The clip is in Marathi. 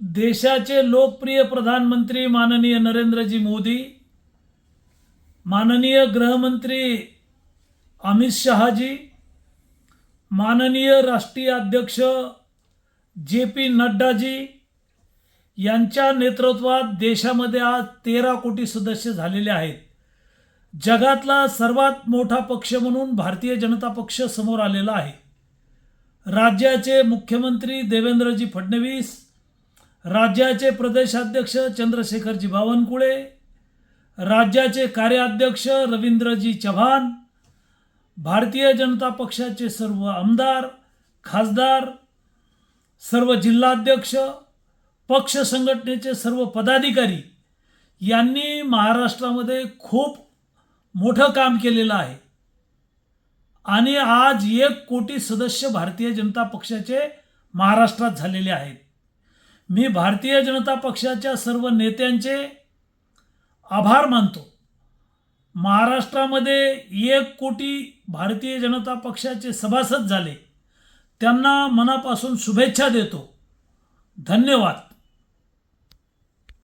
देशाचे लोकप्रिय प्रधानमंत्री माननीय नरेंद्रजी मोदी माननीय गृहमंत्री अमित शहाजी माननीय राष्ट्रीय अध्यक्ष जे पी नड्डाजी यांच्या नेतृत्वात देशामध्ये आज तेरा कोटी सदस्य झालेले आहेत. जगातला सर्वात मोठा पक्ष म्हणून भारतीय जनता पक्ष समोर आलेला आहे. राज्याचे मुख्यमंत्री देवेंद्रजी फडणवीस राज्याचे प्रदेशाध्यक्ष चंद्रशेखरजी बावनकुळे राज्याचे कार्याध्यक्ष रवींद्रजी चव्हाण भारतीय जनता पक्षाचे सर्व आमदार खासदार सर्व जिल्हाध्यक्ष पक्ष संघटनेचे सर्व पदाधिकारी यांनी महाराष्ट्रामध्ये खूप मोठं काम केलेलं आहे. आणि आज एक कोटी सदस्य भारतीय जनता पक्षाचे महाराष्ट्रात झालेले आहेत. मी भारतीय जनता पक्षाच्या सर्व नेत्यांचे आभार मानतो. महाराष्ट्रामध्ये एक कोटी भारतीय जनता पक्षाचे सभासद झाले. त्यांना मनापासून शुभेच्छा देतो. धन्यवाद.